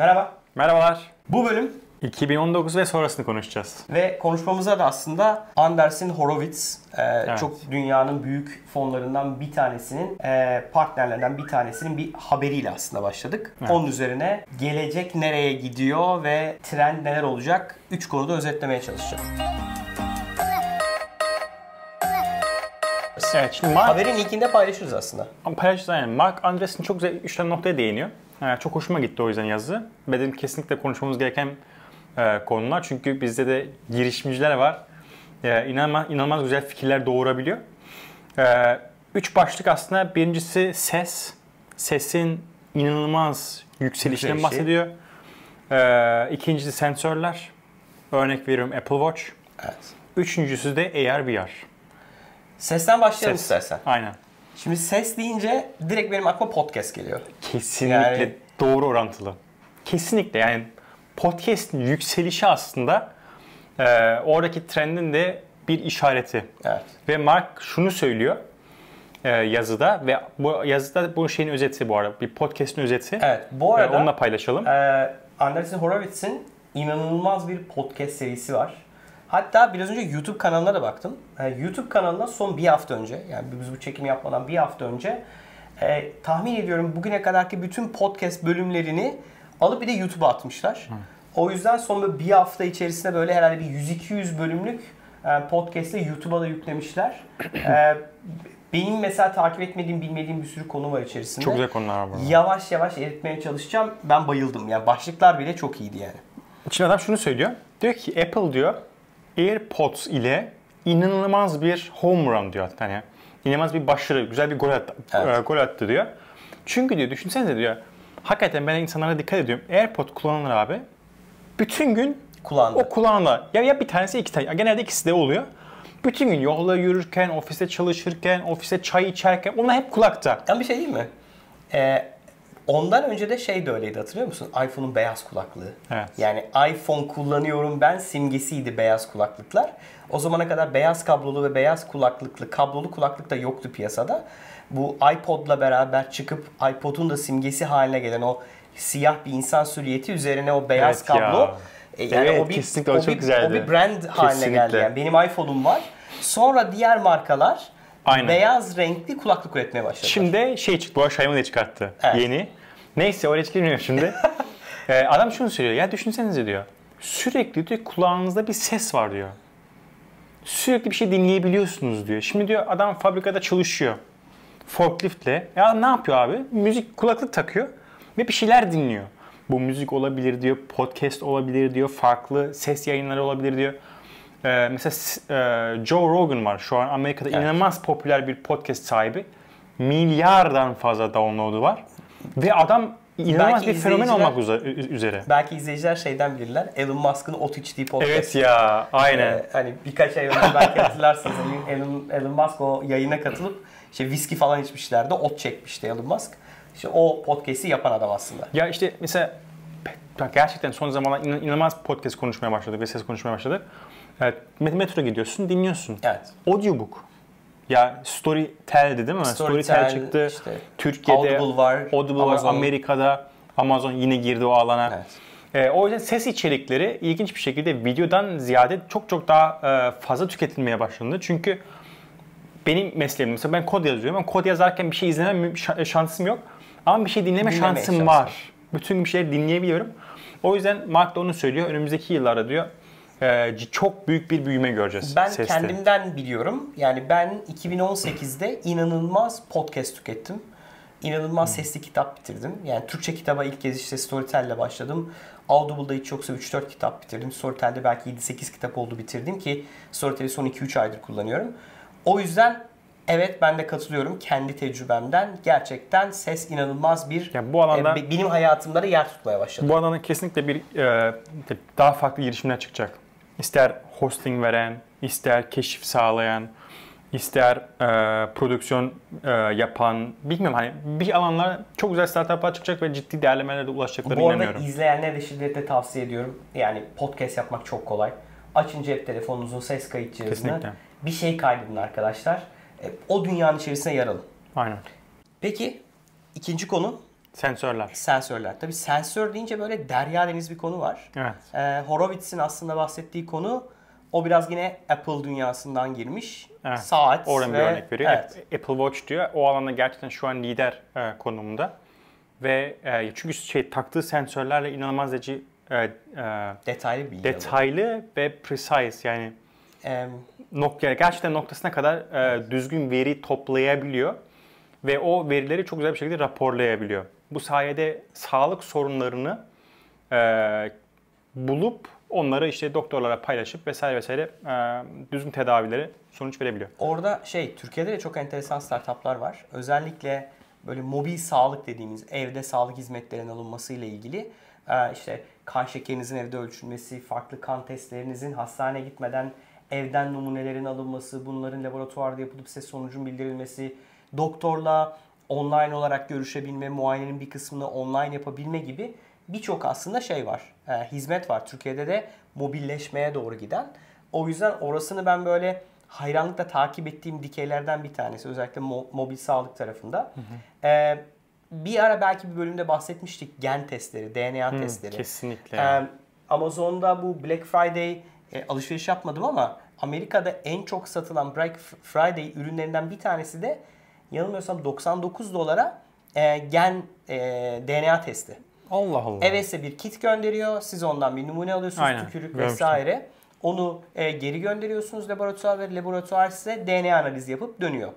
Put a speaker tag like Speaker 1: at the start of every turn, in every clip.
Speaker 1: Merhaba.
Speaker 2: Merhabalar.
Speaker 1: Bu bölüm
Speaker 2: 2019 ve sonrasını konuşacağız.
Speaker 1: ve konuşmamıza da aslında Andersen Horowitz, e, çok dünyanın büyük fonlarından bir tanesinin e, partnerlerinden bir tanesinin bir haberiyle aslında başladık.
Speaker 2: Evet.
Speaker 1: Onun üzerine gelecek nereye gidiyor ve trend neler olacak 3 konuda özetlemeye çalışacağım.
Speaker 2: Evet şimdi Mark,
Speaker 1: Haberin linkinde paylaşırız aslında.
Speaker 2: paylaşacağız yani. Mark Andreessen çok güzel 3 tane noktaya değiniyor. Çok hoşuma gitti o yüzden yazı. Benim kesinlikle konuşmamız gereken e, konular. Çünkü bizde de girişimciler var. E, inanılmaz, inanılmaz güzel fikirler doğurabiliyor. E, üç başlık aslında. Birincisi ses. Sesin inanılmaz yükselişinden
Speaker 1: Yükselişi.
Speaker 2: bahsediyor. İkincisi sensörler. Örnek veriyorum Apple Watch.
Speaker 1: Evet.
Speaker 2: Üçüncüsü de AR VR.
Speaker 1: Sesten başlayalım
Speaker 2: Ses.
Speaker 1: istersen.
Speaker 2: Aynen.
Speaker 1: Şimdi ses deyince direkt benim aklıma podcast geliyor.
Speaker 2: Kesinlikle
Speaker 1: Yani-
Speaker 2: doğru orantılı. Kesinlikle yani podcast'in yükselişi aslında e, oradaki trendin de bir işareti.
Speaker 1: Evet.
Speaker 2: Ve Mark şunu söylüyor e, yazıda ve bu yazıda bu şeyin özeti bu arada. Bir podcast'in özeti.
Speaker 1: Evet. Bu
Speaker 2: E,
Speaker 1: arada
Speaker 2: onunla paylaşalım.
Speaker 1: Ee, Andersen Horowitz'in inanılmaz bir podcast serisi var. Hatta biraz önce YouTube kanalına da baktım. Ee, YouTube kanalına son bir hafta önce, yani biz bu çekimi yapmadan bir hafta önce e, tahmin ediyorum bugüne kadarki bütün podcast bölümlerini alıp bir de YouTube'a atmışlar. O yüzden son bir hafta içerisinde böyle herhalde bir 100-200 bölümlük e, podcast'ı YouTube'a da yüklemişler. Ee, benim mesela takip etmediğim, bilmediğim bir sürü konu var içerisinde.
Speaker 2: Çok güzel konular var.
Speaker 1: Yavaş yavaş eritmeye çalışacağım. Ben bayıldım. Yani başlıklar bile çok iyiydi yani.
Speaker 2: Şimdi adam şunu söylüyor. Diyor ki Apple diyor AirPods ile inanılmaz bir home run diyor. Yani inanılmaz bir başarı, güzel bir gol attı,
Speaker 1: Evet.
Speaker 2: e, gol attı diyor. Çünkü diyor düşünsenize diyor. Hakikaten ben insanlara dikkat ediyorum. AirPod kullananlar abi bütün gün
Speaker 1: Kulağında.
Speaker 2: o kulağında ya, ya bir tanesi iki tane. Genelde ikisi de oluyor. Bütün gün yolda yürürken, ofiste çalışırken, ofiste çay içerken onlar hep kulakta.
Speaker 1: Ben bir şey diyeyim mi? Ee, ondan önce de şey de öyleydi hatırlıyor musun? iPhone'un beyaz kulaklığı.
Speaker 2: Evet.
Speaker 1: Yani iPhone kullanıyorum ben simgesiydi beyaz kulaklıklar. O zamana kadar beyaz kablolu ve beyaz kulaklıklı, kablolu kulaklık da yoktu piyasada. Bu iPod'la beraber çıkıp iPod'un da simgesi haline gelen o siyah bir insan silüeti üzerine o beyaz
Speaker 2: Evet
Speaker 1: kablo.
Speaker 2: ya.
Speaker 1: E, Yani
Speaker 2: Evet,
Speaker 1: o bir,
Speaker 2: kesinlikle o
Speaker 1: o
Speaker 2: çok
Speaker 1: bir,
Speaker 2: güzeldi.
Speaker 1: O bir brand haline
Speaker 2: Kesinlikle.
Speaker 1: geldi. Yani benim iPhone'um var. Sonra diğer markalar
Speaker 2: Aynen.
Speaker 1: beyaz renkli kulaklık üretmeye başladı.
Speaker 2: Şimdi şey çıktı, bu Xiaomi de çıkarttı
Speaker 1: Evet.
Speaker 2: yeni. Neyse oraya hiç girmiyorum şimdi. Ee, adam şunu söylüyor, ya düşünsenize diyor. Sürekli diyor kulağınızda bir ses var diyor. Sürekli bir şey dinleyebiliyorsunuz diyor. Şimdi diyor adam fabrikada çalışıyor. Forkliftle. Ya ne yapıyor abi? Müzik kulaklık takıyor ve bir şeyler dinliyor. Bu müzik olabilir diyor, podcast olabilir diyor, farklı ses yayınları olabilir diyor. Ee, mesela e, Joe Rogan var şu an Amerika'da
Speaker 1: Evet.
Speaker 2: inanılmaz popüler bir podcast sahibi. Milyardan fazla download'u var. Ve adam inanılmaz
Speaker 1: Belki
Speaker 2: bir fenomen olmak üzere.
Speaker 1: Belki izleyiciler şeyden bilirler. Elon Musk'ın ot içtiği podcast.
Speaker 2: Evet ya, aynen.
Speaker 1: Ee, hani birkaç ay önce belki hatırlarsınız. Elon, Elon Musk o yayına katılıp işte viski falan içmişlerdi. Ot çekmişti Elon Musk. İşte o podcast'i yapan adam aslında.
Speaker 2: Ya işte mesela gerçekten son zamanlarda inan- inanılmaz podcast konuşmaya başladık ve ses konuşmaya başladık. Evet, met- metro gidiyorsun, dinliyorsun.
Speaker 1: Evet.
Speaker 2: Audiobook. Ya Storytel'di değil mi?
Speaker 1: Storytel,
Speaker 2: Storytel çıktı.
Speaker 1: işte
Speaker 2: Türkiye'de
Speaker 1: Audible var,
Speaker 2: Audible
Speaker 1: Amazon.
Speaker 2: var, Amerika'da Amazon yine girdi o alana.
Speaker 1: Evet.
Speaker 2: Ee, o yüzden ses içerikleri ilginç bir şekilde videodan ziyade çok çok daha e, fazla tüketilmeye başlandı. Çünkü benim mesleğim mesela ben kod yazıyorum. Ben kod yazarken bir şey izleme şa- şansım yok. Ama bir şey dinleme
Speaker 1: Dinleme
Speaker 2: şansım
Speaker 1: şansın.
Speaker 2: var. Bütün bir şeyler dinleyebiliyorum. O yüzden Mark da onu söylüyor. Önümüzdeki yıllarda diyor e, çok büyük bir büyüme göreceğiz
Speaker 1: Ben
Speaker 2: seste.
Speaker 1: kendimden biliyorum. Yani ben 2018'de inanılmaz podcast tükettim. İnanılmaz sesli kitap bitirdim. Yani Türkçe kitaba ilk kez işte Storytel'le başladım. Audible'da hiç yoksa 3-4 kitap bitirdim. Storytel'de belki 7-8 kitap oldu bitirdim ki Storytel'i son 2-3 aydır kullanıyorum. O yüzden evet ben de katılıyorum kendi tecrübemden. Gerçekten ses inanılmaz bir
Speaker 2: Ya bu alanda-
Speaker 1: e, benim hayatımda da yer tutmaya başladı.
Speaker 2: Bu alanda kesinlikle bir e, daha farklı girişimler çıkacak. İster hosting veren, ister keşif sağlayan, ister e, prodüksiyon e, yapan, bilmiyorum hani bir alanlar çok güzel startuplar çıkacak ve ciddi değerlemelere de ulaşacaklarına
Speaker 1: Bu arada
Speaker 2: inanıyorum.
Speaker 1: izleyenlere de şiddetle tavsiye ediyorum. Yani podcast yapmak çok kolay. Açın cep telefonunuzun ses kayıt cihazını. Bir şey kaydedin arkadaşlar. E, O dünyanın içerisine yer alın.
Speaker 2: Aynen.
Speaker 1: Peki ikinci konu
Speaker 2: Sensörler.
Speaker 1: Sensörler. Tabii sensör deyince böyle derya deniz bir konu var.
Speaker 2: Evet.
Speaker 1: Ee, Horowitz'in aslında bahsettiği konu o biraz yine Apple dünyasından girmiş.
Speaker 2: Evet.
Speaker 1: Saat
Speaker 2: Oradan
Speaker 1: ve,
Speaker 2: bir örnek veriyor.
Speaker 1: Evet.
Speaker 2: Apple Watch diyor. O alanda gerçekten şu an lider e, konumunda. Ve e, çünkü şey taktığı sensörlerle inanılmaz derece e, e,
Speaker 1: Detaylı bilgi. alıyor.
Speaker 2: detaylı ve precise yani
Speaker 1: Ee,
Speaker 2: nokta gerçekten noktasına kadar e, düzgün veri toplayabiliyor ve o verileri çok güzel bir şekilde raporlayabiliyor. Bu sayede sağlık sorunlarını e, bulup onları işte doktorlara paylaşıp vesaire vesaire e, düzgün tedavileri sonuç verebiliyor.
Speaker 1: Orada şey Türkiye'de de çok enteresan startuplar var. Özellikle böyle mobil sağlık dediğimiz evde sağlık hizmetlerinin alınması ile ilgili e, işte kan şekerinizin evde ölçülmesi, farklı kan testlerinizin hastaneye gitmeden evden numunelerin alınması, bunların laboratuvarda yapılıp size sonucun bildirilmesi, doktorla online olarak görüşebilme, muayenenin bir kısmını online yapabilme gibi birçok aslında şey var. e, hizmet var. Türkiye'de de mobilleşmeye doğru giden. O yüzden orasını ben böyle hayranlıkla takip ettiğim dikeylerden bir tanesi. Özellikle mo- mobil sağlık tarafında. E, bir ara belki bir bölümde bahsetmiştik gen testleri, DNA testleri.
Speaker 2: Kesinlikle.
Speaker 1: Ee, Amazon'da bu Black Friday e, alışveriş yapmadım ama Amerika'da en çok satılan Black Friday ürünlerinden bir tanesi de yanılmıyorsam 99 dolara e, gen e, DNA testi.
Speaker 2: Allah Allah.
Speaker 1: Eve size bir kit gönderiyor. Siz ondan bir numune alıyorsunuz.
Speaker 2: Aynen,
Speaker 1: Tükürük
Speaker 2: görmüştüm.
Speaker 1: vesaire. Onu e, geri gönderiyorsunuz laboratuvar ve laboratuvar size DNA analizi yapıp dönüyor.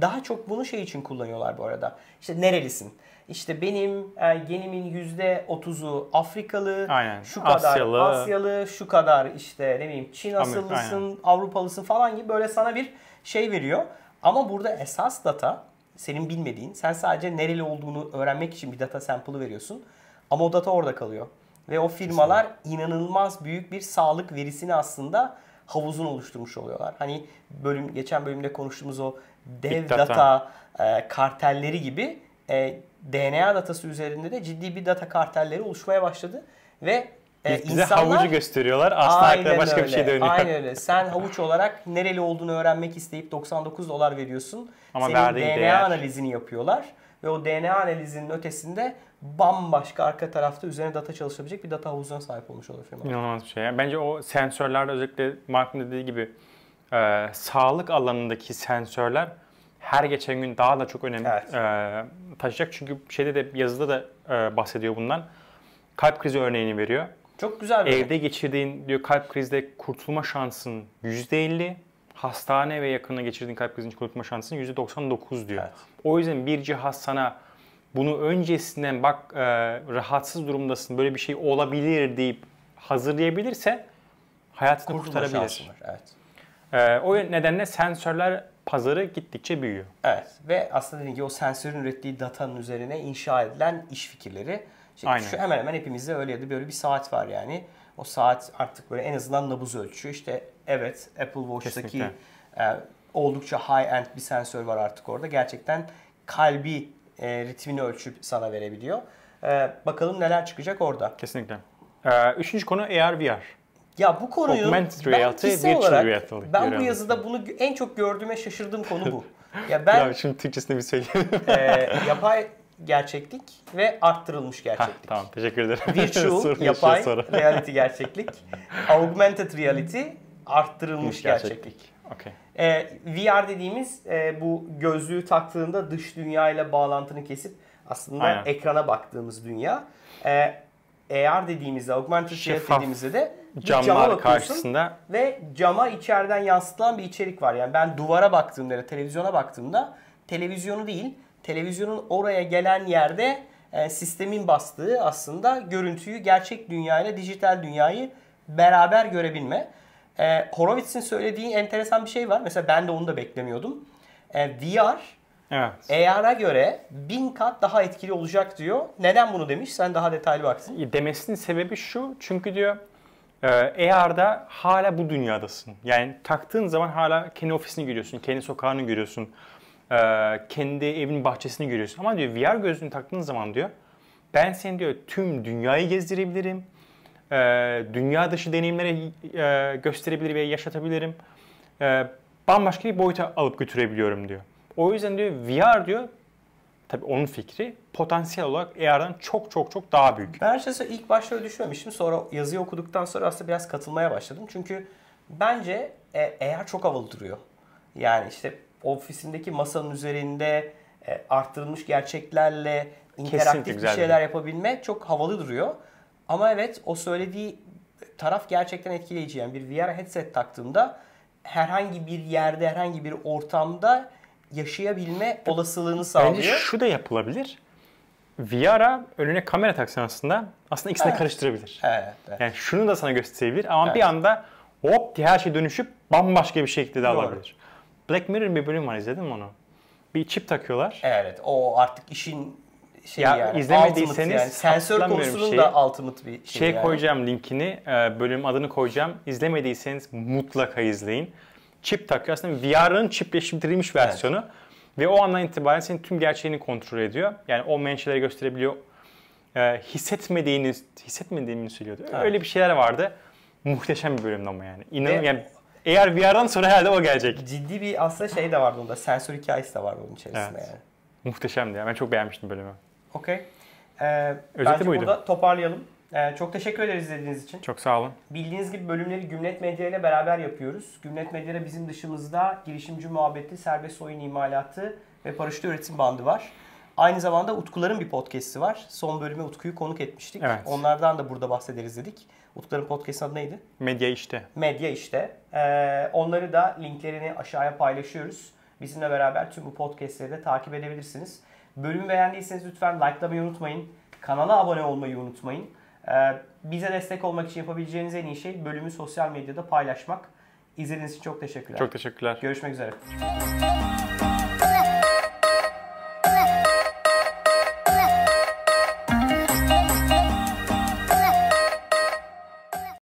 Speaker 1: Daha çok bunu şey için kullanıyorlar bu arada. İşte nerelisin? İşte benim e, genimin %30'u Afrikalı,
Speaker 2: Aynen.
Speaker 1: şu kadar
Speaker 2: Asyalı.
Speaker 1: Asyalı, şu kadar işte ne bileyim Çin asıllısın, Avrupalısın falan gibi böyle sana bir şey veriyor. Ama burada esas data senin bilmediğin, sen sadece nereli olduğunu öğrenmek için bir data sample'ı veriyorsun. Ama o data orada kalıyor. Ve o firmalar inanılmaz büyük bir sağlık verisini aslında havuzun oluşturmuş oluyorlar. Hani bölüm geçen bölümde konuştuğumuz o dev
Speaker 2: Big
Speaker 1: data,
Speaker 2: data.
Speaker 1: e, kartelleri gibi e, DNA datası üzerinde de ciddi bir data kartelleri oluşmaya başladı ve e,
Speaker 2: Bize havucu gösteriyorlar. Aslında arkada başka bir şey dönüyor.
Speaker 1: Aynen öyle. Sen havuç olarak nereli olduğunu öğrenmek isteyip 99 dolar veriyorsun.
Speaker 2: Ama
Speaker 1: Senin DNA
Speaker 2: değer.
Speaker 1: analizini yapıyorlar. Ve o DNA analizinin ötesinde bambaşka arka tarafta üzerine data çalışabilecek bir data havuzuna sahip olmuş oluyor firma.
Speaker 2: İnanılmaz bir şey. Yani bence o sensörlerde özellikle Mark'ın dediği gibi e, sağlık alanındaki sensörler her geçen gün daha da çok önem
Speaker 1: Evet.
Speaker 2: e, taşıyacak. Çünkü şeyde de yazıda da e, bahsediyor bundan. Kalp krizi örneğini veriyor.
Speaker 1: Çok güzel bir
Speaker 2: Evde geçirdiğin diyor kalp krizde kurtulma şansın %50. Hastane ve yakınına geçirdiğin kalp krizinin kurtulma şansın %99 diyor.
Speaker 1: Evet.
Speaker 2: O yüzden bir cihaz sana bunu öncesinden bak e, rahatsız durumdasın böyle bir şey olabilir deyip hazırlayabilirse hayatını
Speaker 1: kurtulma
Speaker 2: kurtarabilir.
Speaker 1: var. Evet.
Speaker 2: E, o nedenle sensörler pazarı gittikçe büyüyor.
Speaker 1: Evet ve aslında dediğim gibi o sensörün ürettiği datanın üzerine inşa edilen iş fikirleri. İşte
Speaker 2: Aynen.
Speaker 1: Şu hemen hemen hepimizde öyle ya da böyle bir saat var yani. O saat artık böyle en azından nabız ölçüyor. İşte evet Apple Watch'taki e, oldukça high-end bir sensör var artık orada. Gerçekten kalbi e, ritmini ölçüp sana verebiliyor. E, bakalım neler çıkacak orada.
Speaker 2: Kesinlikle. E, üçüncü konu AR VR.
Speaker 1: Ya bu konuyu
Speaker 2: Augmented
Speaker 1: ben kişisel olarak
Speaker 2: reality
Speaker 1: ben bu yazıda bunu en çok gördüğüme şaşırdığım konu bu. Ya ben
Speaker 2: Ya şimdi Türkçesini bir söyleyeyim.
Speaker 1: e, yapay gerçeklik ve arttırılmış gerçeklik.
Speaker 2: tamam teşekkür ederim.
Speaker 1: Virtual, yapay, reality gerçeklik. Augmented reality, arttırılmış gerçeklik.
Speaker 2: Okey.
Speaker 1: E, VR dediğimiz e, bu gözlüğü taktığında dış dünya ile bağlantını kesip aslında
Speaker 2: Aynen.
Speaker 1: ekrana baktığımız dünya. E, AR dediğimizde, augmented reality dediğimizde de cama
Speaker 2: Camlar karşısında
Speaker 1: ve cama içeriden yansıtılan bir içerik var. Yani ben duvara baktığımda televizyona baktığımda televizyonu değil, televizyonun oraya gelen yerde e, sistemin bastığı aslında görüntüyü gerçek dünya ile dijital dünyayı beraber görebilme. E, Horowitz'in söylediği enteresan bir şey var. Mesela ben de onu da beklemiyordum. E, VR
Speaker 2: evet.
Speaker 1: AR'a göre bin kat daha etkili olacak diyor. Neden bunu demiş? Sen daha detaylı baksın.
Speaker 2: demesinin sebebi şu. Çünkü diyor e, AR'da hala bu dünyadasın. Yani taktığın zaman hala kendi ofisini görüyorsun, kendi sokağını görüyorsun, kendi evin bahçesini görüyorsun. Ama diyor VR gözlüğünü taktığın zaman diyor ben seni diyor tüm dünyayı gezdirebilirim. e, dünya dışı deneyimleri e, gösterebilir ve yaşatabilirim. E, bambaşka bir boyuta alıp götürebiliyorum diyor. O yüzden diyor VR diyor tabii onun fikri potansiyel olarak AR'dan çok çok çok daha büyük.
Speaker 1: Ben açıkçası ilk başta öyle düşünmemiştim. Sonra yazıyı okuduktan sonra aslında biraz katılmaya başladım. Çünkü bence e, AR çok havalı duruyor. Yani işte ofisindeki masanın üzerinde e, arttırılmış gerçeklerle interaktif bir şeyler yapabilme çok havalı duruyor. Ama evet o söylediği taraf gerçekten etkileyici. Yani bir VR headset taktığımda herhangi bir yerde, herhangi bir ortamda yaşayabilme olasılığını
Speaker 2: Bence
Speaker 1: sağlıyor.
Speaker 2: şu da yapılabilir. VR'a önüne kamera taksan aslında aslında ikisini
Speaker 1: Evet.
Speaker 2: karıştırabilir.
Speaker 1: Evet, evet.
Speaker 2: Yani şunu da sana gösterebilir ama
Speaker 1: Evet.
Speaker 2: bir anda hop diye her şey dönüşüp bambaşka bir şekilde de alabilir. Black Mirror bir bölüm var izledin mi onu? Bir çip takıyorlar.
Speaker 1: Evet o artık işin şey
Speaker 2: Ya
Speaker 1: yani.
Speaker 2: izlemediyseniz
Speaker 1: yani. Sensör konusunun
Speaker 2: şeyi.
Speaker 1: da ultimate bir şey,
Speaker 2: Şey
Speaker 1: yani.
Speaker 2: koyacağım linkini, e, bölüm adını koyacağım. İzlemediyseniz mutlaka izleyin. Çip takıyor. Aslında VR'ın çipleştirilmiş versiyonu. Ve o andan itibaren senin tüm gerçeğini kontrol ediyor. Yani olmayan şeyleri gösterebiliyor. E, hissetmediğini, hissetmediğini söylüyordu. Öyle bir şeyler vardı. Muhteşem bir bölümdü ama yani. İnanın yani eğer VR'dan sonra herhalde o gelecek.
Speaker 1: Ciddi bir aslında şey de vardı onda. Sensör hikayesi de vardı onun içerisinde
Speaker 2: Evet.
Speaker 1: yani.
Speaker 2: Muhteşemdi ya. Ben çok beğenmiştim bölümü.
Speaker 1: Okey. Ee,
Speaker 2: Özeti
Speaker 1: bence
Speaker 2: buydu.
Speaker 1: burada toparlayalım. Ee, çok teşekkür ederiz izlediğiniz için.
Speaker 2: Çok sağ olun.
Speaker 1: Bildiğiniz gibi bölümleri Gümlet Medya ile beraber yapıyoruz. Gümlet Medya'da bizim dışımızda girişimci muhabbeti, serbest oyun imalatı ve paraşüt üretim bandı var. Aynı zamanda Utkuların bir podcast'i var. Son bölüme Utku'yu konuk etmiştik.
Speaker 2: Evet.
Speaker 1: Onlardan da burada bahsederiz dedik. Utkuların podcast'ın adı neydi?
Speaker 2: Medya işte.
Speaker 1: Medya işte. Ee, onları da linklerini aşağıya paylaşıyoruz. Bizimle beraber tüm bu podcastleri de takip edebilirsiniz. Bölümü beğendiyseniz lütfen likelamayı unutmayın. Kanala abone olmayı unutmayın. Ee, bize destek olmak için yapabileceğiniz en iyi şey bölümü sosyal medyada paylaşmak. İzlediğiniz için çok teşekkürler.
Speaker 2: Çok teşekkürler.
Speaker 1: Görüşmek üzere.